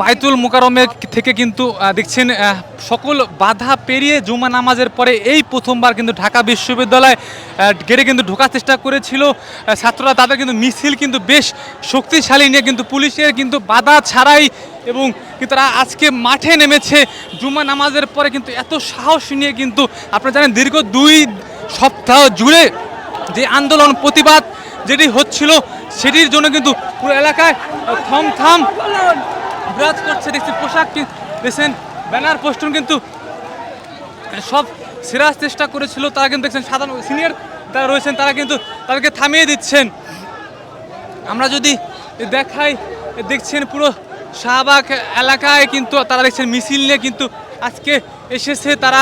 বাইতুল মোকারমে থেকে কিন্তু দেখছেন সকল বাধা পেরিয়ে জুমা নামাজের পরে এই প্রথমবার কিন্তু ঢাকা বিশ্ববিদ্যালয় গেটে কিন্তু ঢোকার চেষ্টা করেছিল। ছাত্ররা তাদের কিন্তু মিছিল কিন্তু বেশ শক্তিশালী নিয়ে কিন্তু পুলিশের কিন্তু বাধা ছাড়াই এবং তারা আজকে মাঠে নেমেছে। জুমা নামাজের পরে কিন্তু এত সাহস নিয়ে কিন্তু আপনারা জানেন দীর্ঘ দুই সপ্তাহ জুড়ে যে আন্দোলন প্রতিবাদ যেটি হচ্ছিল সেটির জন্য কিন্তু পুরো এলাকায় আহ, থমথম বিরাজ করছে, দেখছি পোশাক দেখছেন, ব্যানার পোস্টন কিন্তু সব সেরার চেষ্টা করেছিল। তারা কিন্তু দেখছেন সাধারণ সিনিয়র যারা রয়েছেন, তারা কিন্তু তাদেরকে থামিয়ে দিচ্ছেন। আমরা যদি দেখাই, দেখছেন পুরো শাহবাগ এলাকায় কিন্তু তারা দেখছেন মিছিল নিয়ে কিন্তু আজকে এসেছে। তারা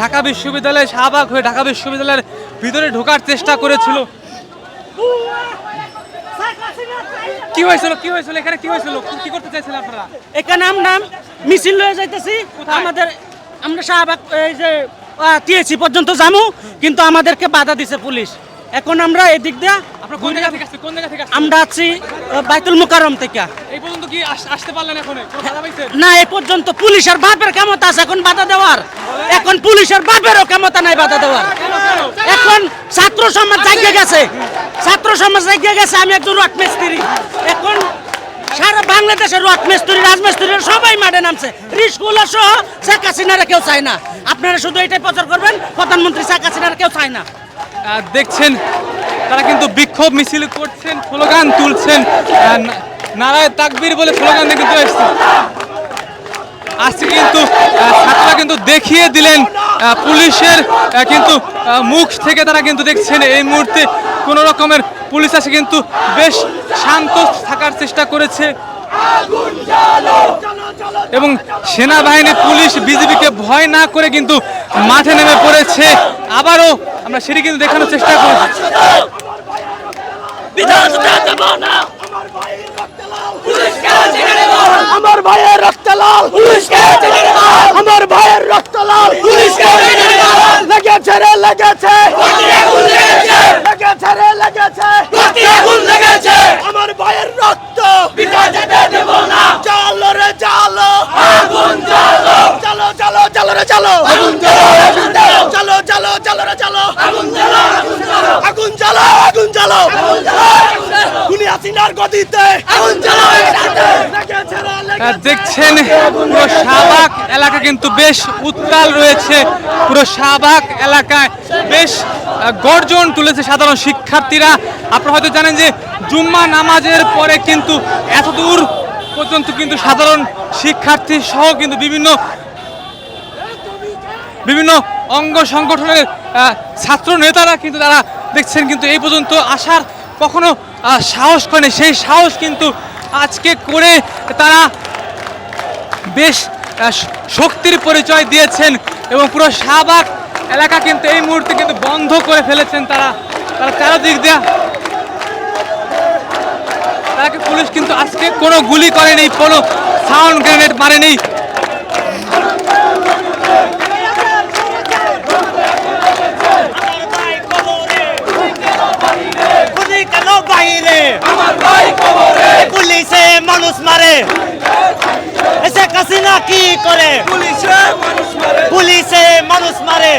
ঢাকা বিশ্ববিদ্যালয়ে শাহবাগ হয়ে ঢাকা বিশ্ববিদ্যালয়ের ভিতরে ঢোকার চেষ্টা করেছিল। কি হয়েছিল কি হয়েছিল? এখানে কি হয়েছিল? কি করতে চাইছিলেন আপনারা? এখানে আমরা মিছিল লয়ে যাইতেছি। আমাদের আমরা শাহবাগ এই যে টিএসি পর্যন্ত যামু কিন্তু আমাদেরকে বাধা দিছে পুলিশ। এখন আমরা এদিক দিয়ে আপনারা কোন জায়গা থেকে আসছেন? কোন জায়গা থেকে আসছেন? আমরা আছি বাইতুল মুকাররম থেকে। এই পর্যন্ত কি আস- আসতে পারলেন এখন? কোনো বাধা পাইছেন? না এ পর্যন্ত পুলিশের বাপের কেমন আছে এখন বাধা দেওয়ার। এখন পুলিশের বাপেরও ক্ষমতা নাই বাধা দেওয়ার। এখন ছাত্র সমাজ জাগিয়ে গেছে। ছাত্র সমাজ জাগিয়ে গেছে, আমি একজন রট মিস্ত্রি। এখন সারা বাংলাদেশের রট মিস্ত্রি রাজমিস্ত্রিরা সবাই মাঠে নামছে। রিস্কুলা সহ শেখ হাসিনারা কেউ চায় না। আপনারা শুধু এটাই প্রচার করবেন, প্রধানমন্ত্রী শেখ হাসিনারা কেউ চায় না। দেখছেন, তারা কিন্তু বিক্ষোভ মিছিল করছেন, স্লোগান তুলছেন। নারায় তাকবীর বলে স্লোগান কিন্তু আজকে কিন্তু কিন্তু দেখিয়ে দিলেন পুলিশের কিন্তু মুখ থেকে তারা কিন্তু দেখছেন এই মুহূর্তে কোনো রকমের পুলিশ আসে কিন্তু বেশ শান্ত থাকার চেষ্টা করেছে। এবং সেনাবাহিনী পুলিশ বিজেপিকে ভয় না করে কিন্তু মাঠে নেমে পড়েছে। আবারও আমরা সেটি কিন্তু দেখানোর চেষ্টা করেছি। আমার ভাইয়ের রক্ত লাল। পুলিশকে আমার ভাইয়ের রক্ত লাল পুলিশকে লেগেছে। রে লেগেছে। লেগেছে। আমার ভাইয়ের রক্ত। চালো রে চালো। চালো চালো চালো রে চালো। চালো চালো চালো রে চালো। আগুন জ্বালো আগুন হাসিনার গদিতে। আগুন জ্বালো লেগেছে রে আহ, লেগেছে দেখছেন পুরো শাহবাগ এলাকা কিন্তু বেশ উত্তাল রয়েছে। পুরো শাহবাগ এলাকায় বেশ গর্জন তুলেছে সাধারণ শিক্ষার্থীরা। আপনারা হয়তো জানেন যে জুম্মা নামাজের পরে কিন্তু এত দূর পর্যন্ত কিন্তু সাধারণ শিক্ষার্থী সহ কিন্তু বিভিন্ন বিভিন্ন অঙ্গ সংগঠনের ছাত্র নেতারা কিন্তু তারা দেখছেন কিন্তু এই পর্যন্ত আসার কখনো সাহস করেনি সেই সাহস কিন্তু আজকে করে তারা বেশ শক্তির পরিচয় দিয়েছেন এবং পুরো শাহবাগ এলাকা কিন্তু এই মুহূর্তে কিন্তু বন্ধ করে ফেলেছেন তারা। তারা চারদিক দেয়া তাকে পুলিশ কিন্তু আজকে কোনো গুলি করেনি, কোনো সাউন্ড গ্রেনেড মারেনি পুলিশ কেন বাইরে পুলিশে মানুষ মারে শেখ হাসিনা কি করে পুলিশে মানুষ মারে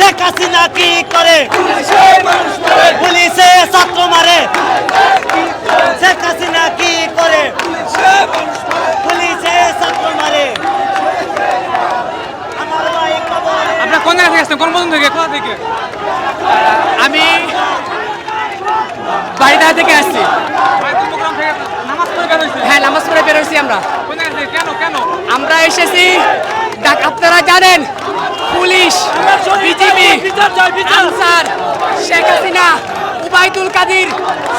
শেখ হাসিনা কি করে? পুলিশে ছাত্র মারে। শেখ হাসিনা কি করে? পুলিশে ছাত্র মারে। আপনার কোন জায়গা থেকে আসছেন? কোন পর্যন্ত থেকে? কোথা থেকে? আমি বাড়িটা থেকে আসছি। হ্যাঁ নামাজ পড়ে বেরোচ্ছি আমরা। কোন জায়গা থেকে? কেন? কেন? আমরা এসেছি ডাক- আপনারা জানেন পুলিশ, বিজিবি, আনসার, শেখ হাসিনা, উবাইদুল কাদির,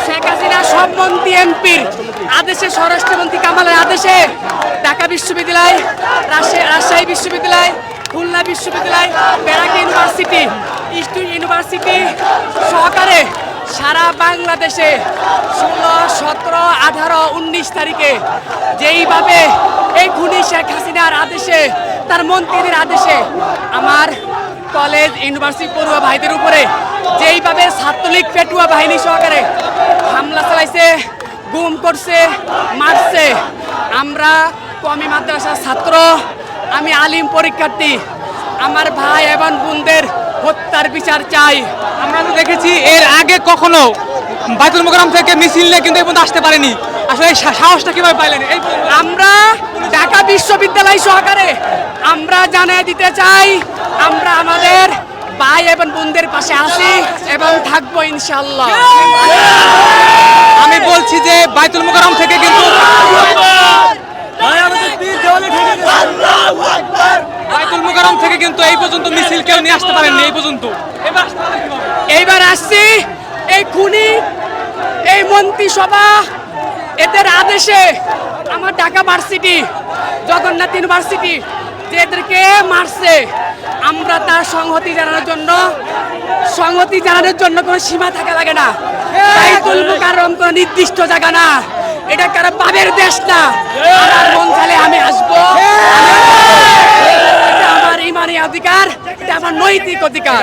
শেখ হাসিনা মন্ত্রী এমপির আদেশে স্বরাষ্ট্রমন্ত্রী কামালের আদেশে ঢাকা বিশ্ববিদ্যালয় রাজশাহী বিশ্ববিদ্যালয়, খুলনা বিশ্ববিদ্যালয়, ব্যারাক ইউনিভার্সিটি ইস্টুন ইউনিভার্সিটি সহকারে সারা বাংলাদেশে ষোলো, সতেরো, আঠারো, উনিশ তারিখে যেইভাবে এই খুনি শেখ হাসিনার আদেশে তার মন্ত্রীদের আদেশে আমার কলেজ, ইউনিভার্সিটি পড়ুয়া ভাইদের উপরে যেইভাবে ছাত্রলীগ পেটুয়া বাহিনী সহকারে হামলা চালাইছে, গুম করছে, মারছে, আমরা কমি মাদ্রাসার ছাত্র, আমি আলিম পরীক্ষার্থী, আমার ভাই এবং বোনদের হত্যার বিচার চাই। আমরা তো দেখেছি এর আগে কখনো বাইতুল মোকারম থেকে মিছিল নিয়ে কিন্তু পর্যন্ত আসতে পারেনি। আসলে সাহসটা কীভাবে পাইলেন? এই আমরা ঢাকা বিশ্ববিদ্যালয় সহকারে আমরা জানিয়ে দিতে চাই আমরা আমাদের ভাই এবং বোনদের পাশে আছি এবং থাকব ইনশাল্লাহ আমি বলছি যে বাইতুল মোকারম থেকে কিন্তু বাইতুল মোকারম থেকে কিন্তু এই পর্যন্ত মিছিল কেউ নিয়ে আসতে পারেননি এই পর্যন্ত? এইবার আসছি এই খুনি এই মন্ত্রিসভা এদের আদেশে আমার ঢাকা ভার্সিটি, জগন্নাথ ইউনিভার্সিটি যে এদেরকে মারছে, আমরা তার সংহতি জানানোর জন্য, সংহতি জানানোর জন্য কোনো সীমা থাকা লাগে না। মুকাররম কোনো নির্দিষ্ট জায়গা না। এটা কারও বাবের দেশ না। মন চাইলে আমি আসব। আমার ইমানি অধিকার, এটা আমার নৈতিক অধিকার?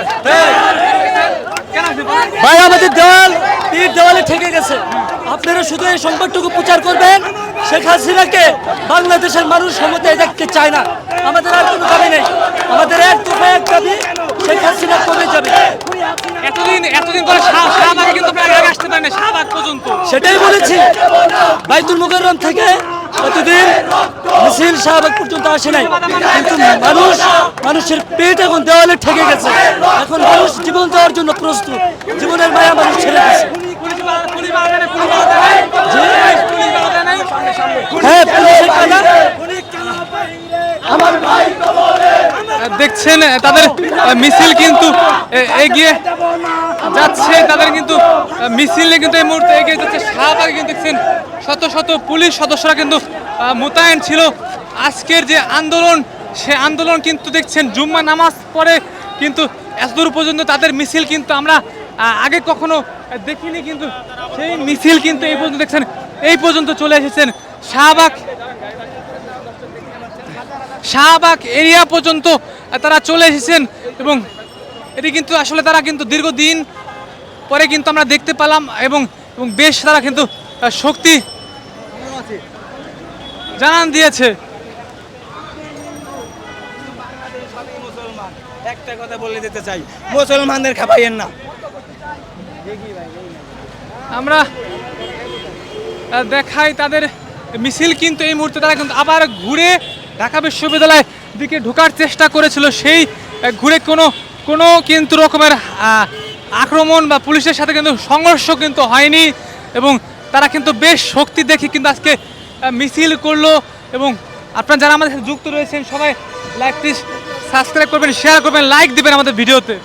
ভাই, আমাদের দেওয়াল তীর দেওয়ালে ঠেকে গেছে। আপনারা শুধু এই সংবাদটুকু প্রচার করবেন শেখ হাসিনাকে বাংলাদেশের মানুষ ক্ষমতায় দেখতে চায় না। আমাদের আর কোনো দাবি নেই। আমাদের এক দফা এক দাবি শেখ হাসিনা কমে যাবে? এতদিন এতদিন পরে শাহ- শাহবাগে কিন্তু আপনারা আসতে পারেন শাহবাগ পর্যন্ত। সেটাই বলেছি। বাইতুল মুকাররম থেকে এতদিন মিছিল শাহবাগ পর্যন্ত আসে নাই। কিন্তু মানুষ মানুষের পেট এখন দেওয়ালে ঠেকে গেছে। এখন মানুষ জীবন দেওয়ার জন্য প্রস্তুত। জীবনের মায়া মানুষ ছেড়ে গেছে পুলিশ বাধা- পুলিশ বাধা দেয় নাই, পুলিশ বাধা দেয় নাই? পুলিশ বাধা দেয় নাই? হ্যাঁ পুলিশের কানা দেখছেন তাদের মিছিল কিন্তু এগিয়ে যাচ্ছে। তাদের কিন্তু মিছিল কিন্তু এই মুহূর্তে এগিয়ে যাচ্ছে। শাহবাগে কিন্তু দেখছেন, শত শত পুলিশ সদস্যরা কিন্তু মোতায়েন ছিল। আজকের যে আন্দোলন, সে আন্দোলন কিন্তু দেখছেন, জুম্মা নামাজ পরে কিন্তু এতদূর পর্যন্ত তাদের মিছিল কিন্তু আমরা আগে কখনো দেখিনি কিন্তু সেই মিছিল কিন্তু এই পর্যন্ত দেখছেন, এই পর্যন্ত চলে এসেছেন। শাহবাগ শাহবাগ এরিয়া পর্যন্ত তারা চলে এসেছেন এবং এটি কিন্তু আসলে তারা কিন্তু দীর্ঘদিন পরে কিন্তু আমরা দেখতে পেলাম এবং এবং বেশ তারা কিন্তু শক্তি জানান দিয়েছে। একটা কথা বলে দিতে চাই মুসলমানদের খাপাইয়েন না। আমরা দেখাই তাদের মিছিল কিন্তু এই মুহূর্তে তারা কিন্তু আবার ঘুরে ঢাকা বিশ্ববিদ্যালয়ের দিকে ঢোকার চেষ্টা করেছিল, সেই ঘুরে কোনো কোনো কিন্তু রকমের আক্রমণ বা পুলিশের সাথে কিন্তু সংঘর্ষ কিন্তু হয়নি এবং তারা কিন্তু বেশ শক্তি দেখে কিন্তু আজকে মিছিল করল এবং আপনারা যারা আমাদের সাথে যুক্ত রয়েছেন, সবাই প্লিজ সাবস্ক্রাইব করবেন শেয়ার করবেন লাইক দেবেন আমাদের ভিডিওতে।